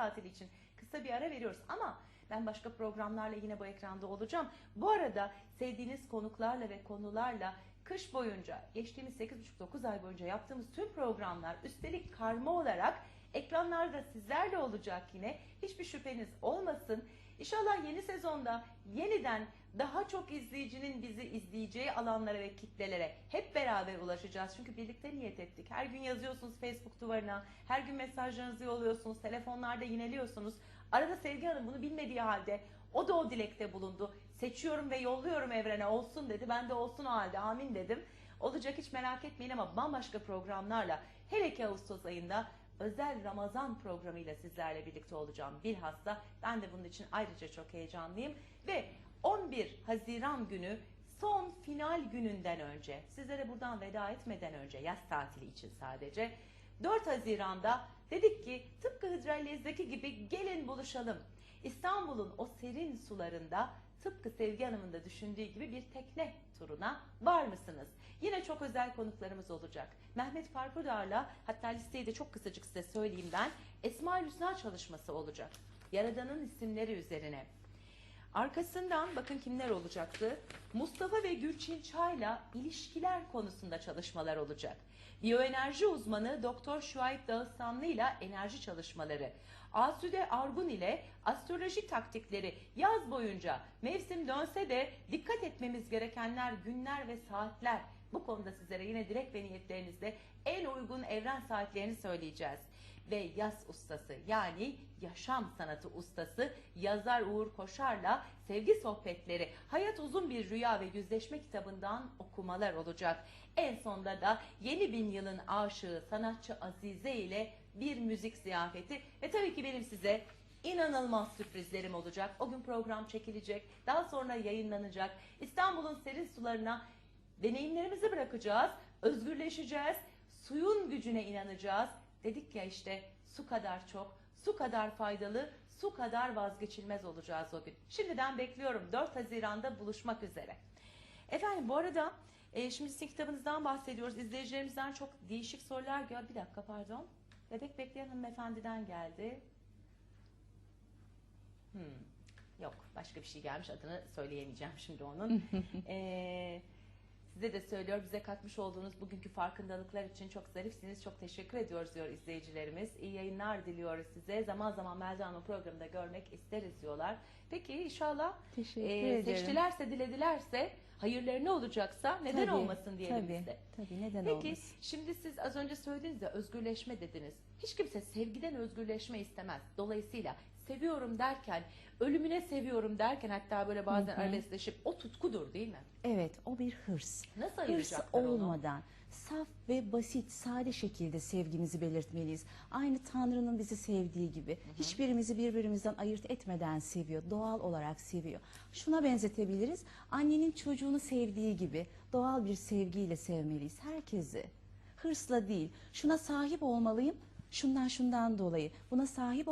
tatili için kısa bir ara veriyoruz ama ben başka programlarla yine bu ekranda olacağım. Bu arada sevdiğiniz konuklarla ve konularla kış boyunca geçtiğimiz 8,5-9 ay boyunca yaptığımız tüm programlar üstelik karma olarak ekranlarda sizlerle olacak yine. Hiçbir şüpheniz olmasın. İnşallah yeni sezonda yeniden daha çok izleyicinin bizi izleyeceği alanlara ve kitlelere hep beraber ulaşacağız. Çünkü birlikte niyet ettik. Her gün yazıyorsunuz Facebook duvarına, her gün mesajlarınızı yolluyorsunuz, telefonlarda yineliyorsunuz. Arada Sevgi Hanım bunu bilmediği halde o da o dilekte bulundu. Seçiyorum ve yolluyorum evrene olsun dedi. Ben de olsun o halde amin dedim. Olacak hiç merak etmeyin ama bambaşka programlarla hele ki Ağustos ayında özel Ramazan programıyla sizlerle birlikte olacağım. Bilhassa ben de bunun için ayrıca çok heyecanlıyım. Ve 11 Haziran günü son final gününden önce sizlere buradan veda etmeden önce yaz tatili için sadece 4 Haziran'da dedik ki tıpkı Hıdrellez'deki gibi gelin buluşalım. İstanbul'un o serin sularında tıpkı Sevgi Hanım'ın da düşündüğü gibi bir tekne turuna var mısınız? Yine çok özel konuklarımız olacak. Mehmet Farkudar'la hatta listeyi de çok kısacık size söyleyeyim ben. Esma Hüsna çalışması olacak. Yaradan'ın isimleri üzerine. Arkasından bakın kimler olacaktı? Mustafa ve Gülçin Çay'la ilişkiler konusunda çalışmalar olacak. Biyoenerji uzmanı Doktor Şuayb Dağıstanlı ile enerji çalışmaları. Asude Argun ile astroloji taktikleri yaz boyunca mevsim dönse de dikkat etmemiz gerekenler günler ve saatler. Bu konuda sizlere yine direkt ve niyetlerinizde en uygun evren saatlerini söyleyeceğiz ve yaz ustası yani yaşam sanatı ustası yazar Uğur Koşar'la sevgi sohbetleri Hayat Uzun Bir Rüya ve Yüzleşme kitabından okumalar olacak. En sonda da yeni bin yılın aşığı sanatçı Azize ile bir müzik ziyafeti ve tabii ki benim size inanılmaz sürprizlerim olacak. O gün program çekilecek, daha sonra yayınlanacak. İstanbul'un serin sularına deneyimlerimizi bırakacağız, özgürleşeceğiz, suyun gücüne inanacağız. Dedik ya işte su kadar çok, su kadar faydalı, su kadar vazgeçilmez olacağız o gün. Şimdiden bekliyorum 4 Haziran'da buluşmak üzere. Efendim bu arada e, şimdi sizin kitabınızdan bahsediyoruz. İzleyicilerimizden çok değişik sorular gör. Bir dakika pardon. Bebek bekleyen hanımefendiden geldi. Hmm. Yok başka bir şey gelmiş adını söyleyemeyeceğim şimdi onun. Ee, size de söylüyor bize katmış olduğunuz bugünkü farkındalıklar için çok zarifsiniz. Çok teşekkür ediyoruz diyor izleyicilerimiz. İyi yayınlar diliyoruz size. Zaman zaman Melda Hanım programında görmek isteriz diyorlar. Peki inşallah Teşekkür e, ederim. seçtilerse diledilerse hayırları ne olacaksa neden Tabii, olmasın diyelim tabii, biz de. Tabii neden Peki olmasın? şimdi siz az önce söylediniz ya özgürleşme dediniz. Hiç kimse sevgiden özgürleşme istemez. Dolayısıyla seviyorum derken, ölümüne seviyorum derken hatta böyle bazen Hı hı. arabeskleşip o tutkudur değil mi? Evet o bir hırs. Nasıl Hırs ayıracaklar onu? olmadan saf ve basit, sade şekilde sevgimizi belirtmeliyiz. Aynı Tanrı'nın bizi sevdiği gibi. Hiçbirimizi birbirimizden ayırt etmeden seviyor. Doğal olarak seviyor. Şuna benzetebiliriz. Annenin çocuğunu sevdiği gibi doğal bir sevgiyle sevmeliyiz herkesi. Hırsla değil. Şuna sahip olmalıyım. Şundan şundan dolayı. Buna sahip